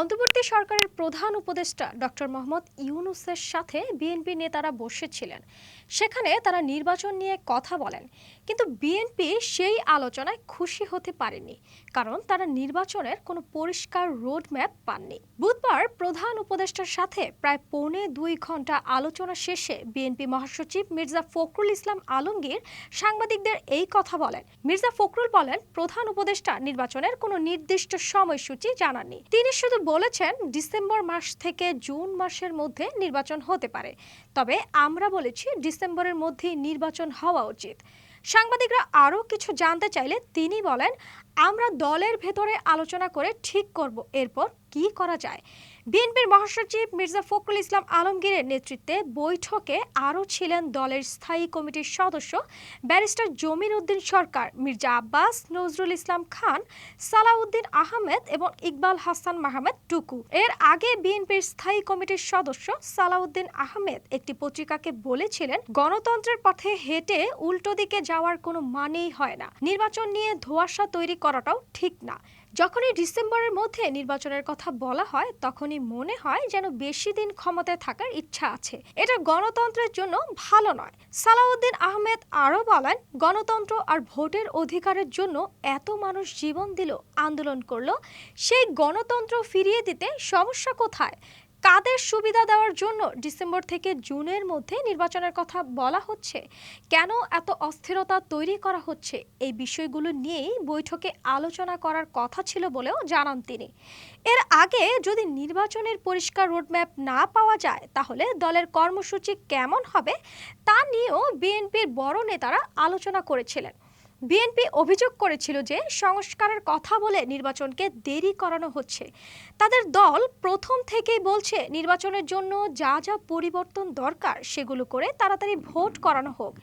অন্তর্বর্তী সরকারের প্রধান উপদেষ্টা ডক্টর মোহাম্মদ ইউনুসের সাথে বিএনপি নেতারা বসেছিলেন। সেখানে তারা নির্বাচন নিয়ে কথা বলেন। কিন্তু বিএনপি সেই আলোচনায় খুশি হতে পারেনি, কারণ তারা নির্বাচনের কোনো পরিষ্কার রোডম্যাপ পাননি। বুধবার প্রধান উপদেষ্টার সাথে প্রায় পৌনে দুই ঘণ্টা আলোচনা শেষে বিএনপি মহাসচিব মির্জা ফখরুল ইসলাম আলমগীর সাংবাদিকদের এই কথা বলেন। মির্জা ফখরুল বলেন, প্রধান উপদেষ্টা নির্বাচনের কোনো নির্দিষ্ট সময়সূচি জানাননি। তিনি শুধু বলেছেন ডিসেম্বর মাস থেকে জুন মাসের মধ্যে নির্বাচন হতে পারে। তবে আমরা বলেছি ডিসেম্বরের মধ্যেই নির্বাচন হওয়া উচিত। সাংবাদিকরা আরও কিছু জানতে চাইলে তিনি বলেন, আমরা দলের ভেতরে আলোচনা করে ঠিক করব, এরপর কি করা যায়? বিএনপির মহাসচিব মির্জা ফখরুল ইসলাম আলমগীরের নেতৃত্বে বৈঠকে আরও ছিলেন দলের স্থায়ী কমিটির সদস্য ব্যারিস্টার জমির উদ্দিন সরকার, মির্জা আব্বাস, নজরুল ইসলাম খান, সালাউদ্দিন আহমেদ এবং ইকবাল হাসান মাহমেদ টুকু। এর আগে বিএনপির স্থায়ী কমিটির সদস্য সালাউদ্দিন আহমেদ একটি পত্রিকাকে বলেছিলেন, গণতন্ত্রের পথে হেঁটে উল্টো দিকে যাওয়ার কোনো মানেই হয় না। নির্বাচন নিয়ে ধোঁয়াশা তৈরি করাটাও ঠিক না। যখনই ডিসেম্বরের মধ্যে নির্বাচনের কথা বলা হয়, তখনই মনে হয় যেন বেশি দিন ক্ষমতায় থাকার ইচ্ছা আছে। এটা গণতন্ত্রের জন্য ভালো নয়। সালাউদ্দিন আহমেদ আরও বলেন, গণতন্ত্র আর ভোটের অধিকারের জন্য এত মানুষ জীবন দিল, আন্দোলন করল, সেই গণতন্ত্র ফিরিয়ে দিতে সমস্যা কোথায়? কাদের সুবিধা দেওয়ার জন্য ডিসেম্বর থেকে জুনের মধ্যে নির্বাচনের কথা বলা হচ্ছে? কেন এত অস্থিরতা তৈরি করা হচ্ছে? এই বিষয়গুলো নিয়েই বৈঠকে আলোচনা করার কথা ছিল বলেও জানান তিনি। এর আগে যদি নির্বাচনের পরিষ্কার রোডম্যাপ না পাওয়া যায়, তাহলে দলের কর্মসূচি কেমন হবে তা নিয়েও বিএনপির বড় নেতারা আলোচনা করেছিলেন। বিএনপি অভিযোগ করেছিল যে সংস্কারের কথা বলে নির্বাচনকে দেরি করানো হচ্ছে। তাদের দল প্রথম থেকেই বলছে নির্বাচনের জন্য যা যা পরিবর্তন দরকার সেগুলো করে তাড়াতাড়ি ভোট করানো হোক।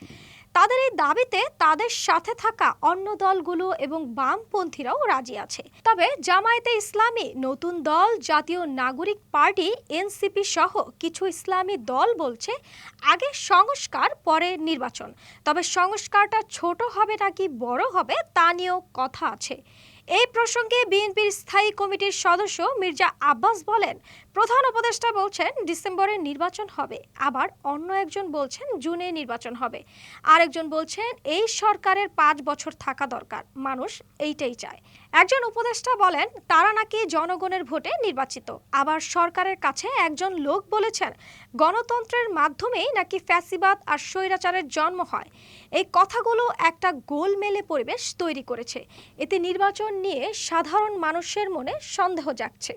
তাদের এই দাবিতে তাদের সাথে থাকা অন্য দলগুলো এবং বামপন্থীরাও রাজি আছে। তবে জামায়াতে ইসলামী নতুন দল, জাতীয় নাগরিক পার্টি, এনসিপি সহ কিছু ইসলামী দল বলছে আগে সংস্কার, পরে নির্বাচন। তবে সংস্কারটা ছোট হবে নাকি বড় হবে তা নিয়েও কথা আছে। এই প্রসঙ্গে বিএনপির স্থায়ী কমিটির সদস্য মির্জা আব্বাস বলেন, প্রধান উপদেষ্টা বলছেন ডিসেম্বরে নির্বাচন হবে, আবার অন্য একজন বলছেন জুনে নির্বাচন হবে। আরেকজন বলছেন এই সরকারের পাঁচ বছর থাকা দরকার, মানুষ এইটাই চায়। একজন উপদেষ্টা বলেন, তারা নাকি জনগণের ভোটে নির্বাচিত, আবার সরকারের কাছে একজন লোক বলেছেন গণতন্ত্রের মাধ্যমেই নাকি ফ্যাসিবাদ আর স্বৈরাচারের জন্ম হয়। এই কথাগুলো একটা গোলমেলে পরিবেশ তৈরি করেছে। এতে নির্বাচন নিয়ে সাধারণ মানুষের মনে সন্দেহ জাগছে।